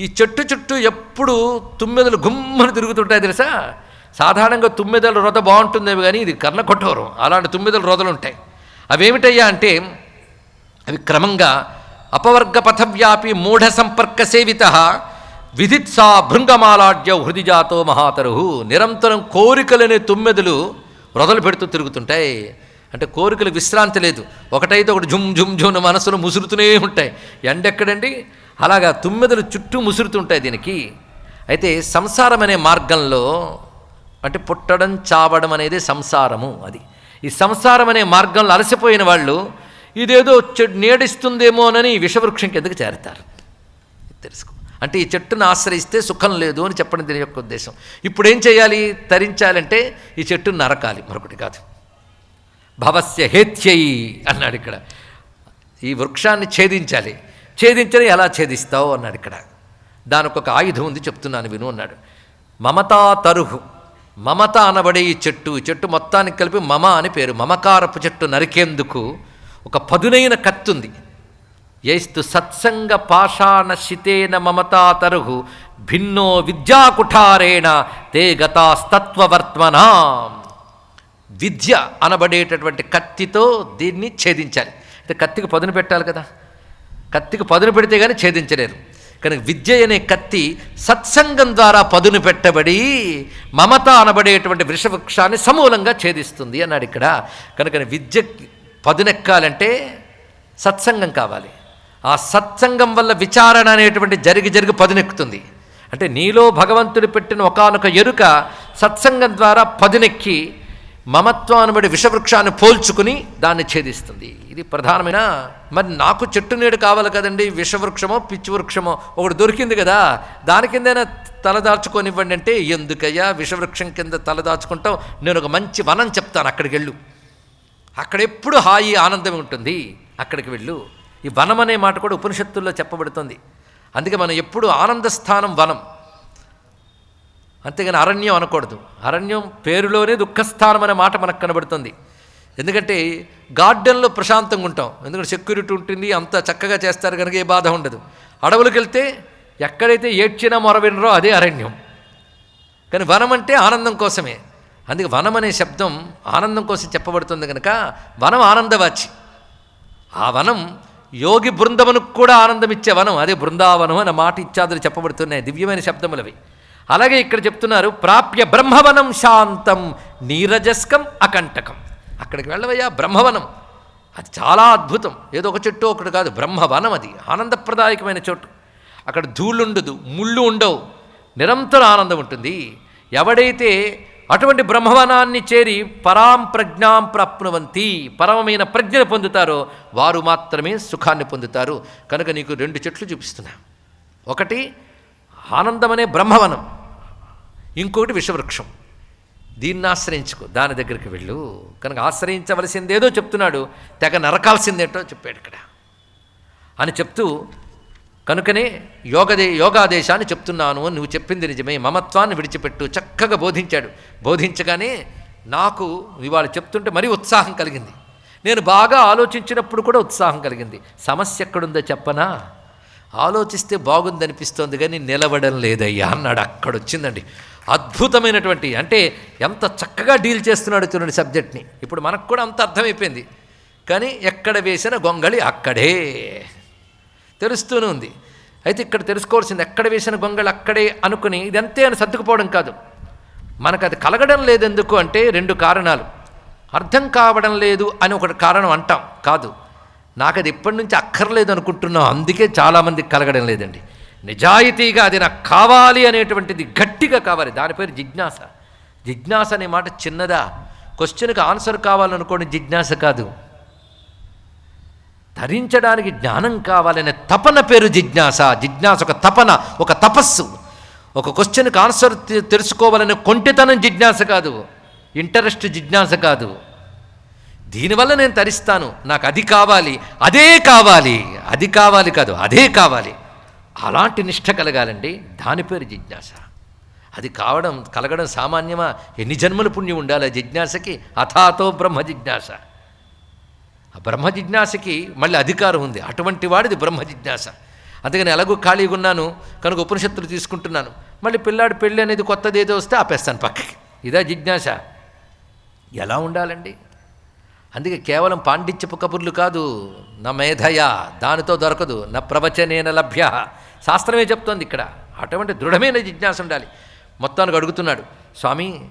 ఈ చెట్టు చుట్టూ ఎప్పుడు తుమ్మెదలు గుమ్మని తిరుగుతుంటాయి తెలుసా? సాధారణంగా తుమ్మెదల రొద బాగుంటుందేమో కానీ ఇది కర్ణ కొట్టవరం అలాంటి తుమ్మెదల రొదలు ఉంటాయి అవేమిటయ్యా అంటే అవి క్రమంగా అపవర్గ పథవ్యాపి మూఢ సంపర్క సేవిత విధిత్సా భృంగమాలాడ్య హృదిజాతో మహాతరుహు నిరంతరం కోరికలనే తుమ్మెదలు రొదలు పెడుతూ తిరుగుతుంటాయి. అంటే కోరికలు విశ్రాంతి లేదు. ఒకటైతే ఒకటి జుమ్ జుమ్ జుమ్ మనసులో ముసురుతూనే ఉంటాయి. ఎండెక్కడండి? అలాగా తుమ్మెదలు చుట్టూ ముసురుతుంటాయి దీనికి. అయితే సంసారం అనే మార్గంలో అంటే పుట్టడం చావడం అనేది సంసారము అది. ఈ సంసారం అనే మార్గంలో అలసిపోయిన వాళ్ళు ఇదేదో చె- నీడిస్తుందేమోనని ఈ విషవృక్షంకి చేరతారు. తెలుసుకో. అంటే ఈ చెట్టును ఆశ్రయిస్తే సుఖం లేదు అని చెప్పడం దీని యొక్క ఉద్దేశం. ఇప్పుడు ఏం చేయాలి? తరించాలంటే ఈ చెట్టును నరకాలి. మరొకటి కాదు. భవస్య హేత్యయి అన్నాడు ఇక్కడ. ఈ వృక్షాన్ని ఛేదించాలి. ఛేదించని ఎలా ఛేదిస్తావు అన్నాడు ఇక్కడ. దానికి ఒక ఆయుధం ఉంది చెప్తున్నాను విను అన్నాడు. మమతా తరుహు. మమత అనబడే ఈ చెట్టు ఈ చెట్టు మొత్తానికి కలిపి మమ అని పేరు. మమకారపు చెట్టు నరికేందుకు ఒక పదునైన కత్తి ఉంది సత్సంగ పాషాణ శితేన మమతా తరుహు. భిన్నో విద్యాకుఠారేణ తే గతాస్తత్వవర్త్మనా. విద్య అనబడేటటువంటి కత్తితో దీన్ని ఛేదించాలి. అంటే కత్తికి పదును పెట్టాలి కదా. కత్తికి పదును పెడితే కానీ ఛేదించలేరు. కనుక విద్య అనే కత్తి సత్సంగం ద్వారా పదును పెట్టబడి మమత అనబడేటువంటి వృషవృక్షాన్ని సమూలంగా ఛేదిస్తుంది అన్నాడు ఇక్కడ. కనుక విద్య పదునెక్కాలంటే సత్సంగం కావాలి. ఆ సత్సంగం వల్ల విచారణ అనేటువంటి జరిగి జరిగి పదునెక్కుతుంది. అంటే నీలో భగవంతుడు పెట్టిన ఒకానొక ఎరుక సత్సంగం ద్వారా పదునెక్కి మమత్వం అనబడి విషవృక్షాన్ని పోల్చుకుని దాన్ని ఛేదిస్తుంది. ఇది ప్రధానమైన మరి నాకు చెట్టు నీడు కావాలి కదండి విషవృక్షమో పిచ్చి వృక్షమో ఒకటి దొరికింది కదా దాని కిందైనా తలదాచుకొనివ్వండి అంటే ఎందుకయ్యా విషవృక్షం కింద తలదాచుకుంటాం నేను ఒక మంచి వనం చెప్తాను అక్కడికి వెళ్ళు. అక్కడ ఎప్పుడు హాయి ఆనందం ఉంటుంది. అక్కడికి వెళ్ళు. ఈ వనం అనే మాట కూడా ఉపనిషత్తుల్లో చెప్పబడుతుంది. అందుకే మనం ఎప్పుడు ఆనంద స్థానం వనం అంతేగాని అరణ్యం అనకూడదు. అరణ్యం పేరులోనే దుఃఖస్థానం అనే మాట మనకు కనబడుతుంది. ఎందుకంటే గార్డెన్లో ప్రశాంతంగా ఉంటాం. ఎందుకంటే సెక్యూరిటీ ఉంటుంది అంత చక్కగా చేస్తారు కనుక ఏ బాధ ఉండదు. అడవులకు వెళ్తే ఎక్కడైతే ఏడ్చినా మొరవినరో అదే అరణ్యం. కానీ వనం అంటే ఆనందం కోసమే. అందుకే వనం అనే శబ్దం ఆనందం కోసం చెప్పబడుతుంది కనుక వనం ఆనందవాచి. ఆ వనం యోగి బృందమునకు కూడా ఆనందం ఇచ్చే వనం. అదే బృందావనం అనే మాట ఇత్యాదులు చెప్పబడుతున్నాయి. దివ్యమైన శబ్దములవి. అలాగే ఇక్కడ చెప్తున్నారు ప్రాప్య బ్రహ్మవనం శాంతం నీరజస్కం అకంటకం. అక్కడికి వెళ్ళవయ్యా బ్రహ్మవనం. అది చాలా అద్భుతం. ఏదో ఒక చెట్టు ఒకటి కాదు బ్రహ్మవనం అది. ఆనందప్రదాయకమైన చోటు. అక్కడ ధూళ్ళుండదు ముళ్ళు ఉండవు. నిరంతర ఆనందం ఉంటుంది. ఎవడైతే అటువంటి బ్రహ్మవనాన్ని చేరి పరాం ప్రజ్ఞాం ప్రాప్నువంతి పరమమైన ప్రజ్ఞను పొందుతారో వారు మాత్రమే సుఖాన్ని పొందుతారు. కనుక నీకు రెండు చెట్లు చూపిస్తున్నా. ఒకటి ఆనందమనే బ్రహ్మవనం. ఇంకొకటి విషవృక్షం. దీన్ని ఆశ్రయించుకో. దాని దగ్గరికి వెళ్ళు. కనుక ఆశ్రయించవలసిందేదో చెప్తున్నాడు. తెగ నరకాల్సిందేటో చెప్పాడు ఇక్కడ. అని చెప్తూ కనుకనే యోగదే యోగాదేశాన్ని చెప్తున్నాను అని నువ్వు చెప్పింది నిజమే. మమత్వాన్ని విడిచిపెట్టు. చక్కగా బోధించాడు. బోధించగానే నాకు ఇవాళ చెప్తుంటే మరీ ఉత్సాహం కలిగింది. నేను బాగా ఆలోచించినప్పుడు కూడా ఉత్సాహం కలిగింది. సమస్య ఎక్కడుందో చెప్పనా? ఆలోచిస్తే బాగుందనిపిస్తోంది కానీ నిలవడం లేదయ్యా అన్నాడు. అక్కడ వచ్చిందండి అద్భుతమైనటువంటి అంటే ఎంత చక్కగా డీల్ చేస్తున్నాడు చూడండి సబ్జెక్ట్ని. ఇప్పుడు మనకు కూడా అంత అర్థమైపోయింది. కానీ ఎక్కడ వేసిన గొంగళి అక్కడే. తెలుస్తూనే ఉంది. అయితే ఇక్కడ తెలుసుకోవాల్సింది ఎక్కడ వేసిన గొంగళి అక్కడే అనుకుని ఇదంతే అని సర్దుకుపోవడం కాదు. మనకు అది కలగడం లేదు ఎందుకు అంటే రెండు కారణాలు. అర్థం కావడం లేదు అని ఒకటి కారణం అంటాం. కాదు. నాకు అది ఇప్పటి నుంచి అక్కర్లేదు అనుకుంటున్నాం అందుకే చాలామందికి కలగడం లేదండి. నిజాయితీగా అది నాకు కావాలి అనేటువంటిది గట్టిగా కావాలి. దాని పేరు జిజ్ఞాస. జిజ్ఞాస అనే మాట చిన్నదా? క్వశ్చన్కి ఆన్సర్ కావాలనుకోండి జిజ్ఞాస కాదు. ధరించడానికి జ్ఞానం కావాలనే తపన పేరు జిజ్ఞాస. జిజ్ఞాస ఒక తపన ఒక తపస్సు. ఒక క్వశ్చన్కి ఆన్సర్ తెలుసుకోవాలనే కొంటితనం జిజ్ఞాస కాదు. ఇంటరెస్ట్ జిజ్ఞాస కాదు. దీనివల్ల నేను తరిస్తాను. నాకు అది కావాలి అదే కావాలి. అది కావాలి కాదు అదే కావాలి. అలాంటి నిష్ట కలగాలండి. దాని పేరు జిజ్ఞాస. అది కావడం కలగడం సామాన్యమా? ఎన్ని జన్మల పుణ్యం ఉండాలి ఆ జిజ్ఞాసకి? అథాతో బ్రహ్మ జిజ్ఞాస. ఆ బ్రహ్మ జిజ్ఞాసకి మళ్ళీ అధికారం ఉంది. అటువంటి వాడిది బ్రహ్మ జిజ్ఞాస. అందుకని ఎలాగో ఖాళీగా ఉన్నాను. కనుక ఉపనిషత్తులు తీసుకుంటున్నాను. మళ్ళీ పిల్లాడు పెళ్ళి అనేది కొత్తది ఏదో వస్తే ఆపేస్తాను పక్కకి. ఇదా జిజ్ఞాస. ఎలా ఉండాలండి? అందుకే కేవలం పాండిత్యపు కబుర్లు కాదు నా మేధయ దానితో దొరకదు నా ప్రవచనేన లభ్య. శాస్త్రమే చెప్తోంది ఇక్కడ. అటువంటి దృఢమైన జిజ్ఞాస ఉండాలి. మొత్తానికి అడుగుతున్నాడు స్వామి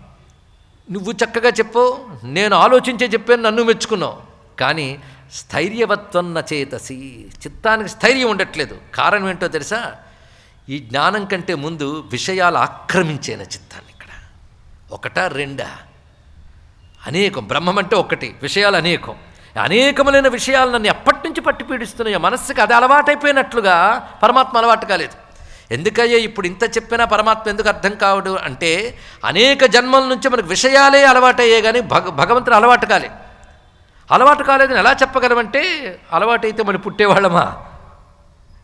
నువ్వు చక్కగా చెప్పు నేను ఆలోచించే చెప్పాను నన్ను మెచ్చుకున్నావు. కానీ స్థైర్యవత్వం చేతసి చిత్తానికి స్థైర్యం ఉండట్లేదు. కారణం ఏంటో తెలుసా? ఈ జ్ఞానం కంటే ముందు విషయాలు ఆక్రమించేన చిత్తాన్ని ఇక్కడ. ఒకటా రెండా? అనేకం బ్రహ్మం అంటే ఒక్కటి విషయాలు అనేకం. అనేకములైన విషయాలు నన్ను ఎప్పటి నుంచి పట్టి పీడిస్తున్నాయో మనస్సుకి అది అలవాటైపోయినట్లుగా పరమాత్మ అలవాటు కాలేదు. ఎందుకయ్యే ఇప్పుడు ఇంత చెప్పినా పరమాత్మ ఎందుకు అర్థం కావడు అంటే అనేక జన్మల నుంచి మనకు విషయాలే అలవాటయ్యే కానీ భగ భగవంతుడు అలవాటు కాలే. అలవాటు కాలేదని ఎలా చెప్పగలమంటే అలవాటైతే మనం పుట్టేవాళ్ళమా?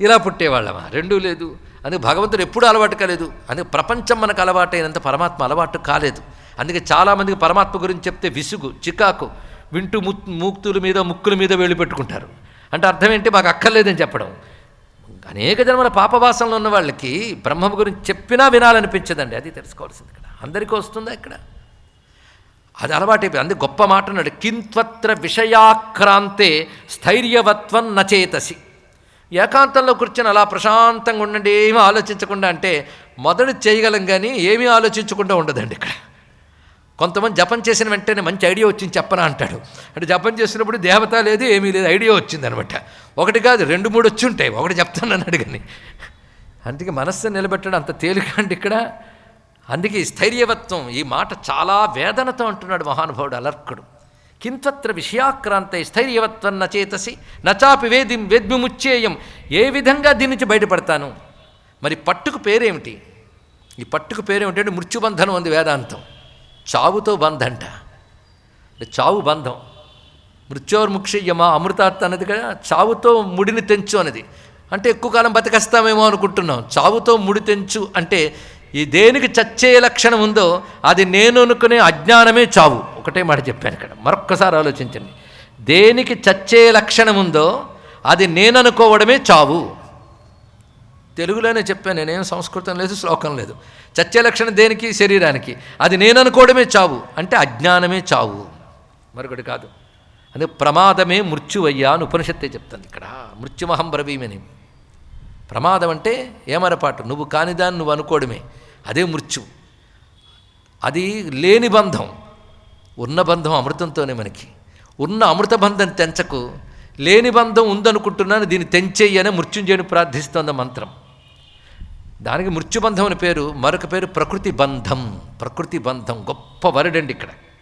ఇలా పుట్టేవాళ్ళమా? రెండూ లేదు. అందుకే భగవంతుడు ఎప్పుడూ అలవాటు కాలేదు. అందుకే ప్రపంచం మనకు అలవాటైనంత పరమాత్మ అలవాటు కాలేదు. అందుకే చాలామందికి పరమాత్మ గురించి చెప్తే విసుగు చికాకు వింటూ ము మూక్తుల మీద ముక్కుల మీద వేళ్ళు పెట్టుకుంటారు. అంటే అర్థం ఏంటి? మాకు అక్కర్లేదని చెప్పడం. అనేక జన్మల పాపవాసంలో ఉన్న వాళ్ళకి బ్రహ్మ గురించి చెప్పినా వినాలనిపించదండి. అది తెలుసుకోవాల్సింది ఇక్కడ. అందరికీ వస్తుందా ఇక్కడ? అది అలవాటైపోయింది. అందుకే గొప్ప మాట అన్నాడు కింత్వత్ర విషయాక్రాంతే స్థైర్యవత్వం నచేతసి ఏకాంతంలో కూర్చొని అలా ప్రశాంతంగా ఉండండి ఏమీ ఆలోచించకుండా అంటే మొదటి చేయగలం కానీ ఏమీ ఆలోచించకుండా ఉండదండి ఇక్కడ. కొంతమంది జపం చేసిన వెంటనే మంచి ఐడియా వచ్చింది చెప్పనా అంటాడు. అంటే జపం చేసినప్పుడు దేవత లేదు ఏమీ లేదు ఐడియా వచ్చిందనమాట. ఒకటి కాదు రెండు మూడు వచ్చి ఉంటాయి. ఒకటి చెప్తాను అన్నాడు కానీ అందుకే మనస్సు నిలబెట్టడం అంత తేలిక అండి ఇక్కడ. అందుకే ఈ స్థైర్యవత్వం ఈ మాట చాలా వేదనతో అంటున్నాడు మహానుభావుడు అలర్కుడు. కింతత్ర విషయాక్రాంత స్థైర్యవత్వం నచేతసి నచాపి వేది వేద్మిముచ్చేయం ఏ విధంగా దీని నుంచి బయటపడతాను? మరి పట్టుకు పేరేమిటి? ఈ పట్టుకు పేరేమిటంటే మృత్యుబంధనం ఉంది వేదాంతం. చావుతో బంధంట. అంట చావు బంధం. మృత్యోర్ముక్షయ్యమా అమృతార్థ అన్నది కదా చావుతో ముడిని తెంచు అన్నది. అంటే ఎక్కువ కాలం బతికేస్తామేమో అనుకుంటున్నాం. చావుతో ముడి తెంచు అంటే ఈ దేనికి చచ్చే లక్షణం ఉందో అది నేను అనుకునే అజ్ఞానమే చావు. ఒకటే మాట చెప్పాను ఇక్కడ. మరొక్కసారి ఆలోచించండి. దేనికి చచ్చే లక్షణం ఉందో అది నేను అనుకోవడమే చావు. తెలుగులోనే చెప్పాను నేనేం సంస్కృతం లేదు శ్లోకం లేదు. చచ్చే లక్షణం దేనికి? శరీరానికి. అది నేను అనుకోవడమే చావు అంటే అజ్ఞానమే చావు. మరొకటి కాదు. అందుకే ప్రమాదమే మృత్యువయ్యా అని ఉపనిషత్తే చెప్తుంది ఇక్కడ. మృత్యుమహం బ్రవీమని. ప్రమాదం అంటే ఏమరపాటు? నువ్వు కానిదాన్ని నువ్వు అనుకోవడమే. అదే మృత్యు. అది లేని బంధం. ఉన్న బంధం అమృతంతోనే మనకి. ఉన్న అమృత బంధం తెంచకు. లేని బంధం ఉందనుకుంటున్నాను దీన్ని తెంచేయి మృత్యుంజయుని ప్రార్థిస్తోంది మంత్రం. దానికి మృత్యుబంధం అని పేరు మరొక పేరు ప్రకృతి బంధం. ప్రకృతి బంధం. గొప్ప వరుడండి ఇక్కడ.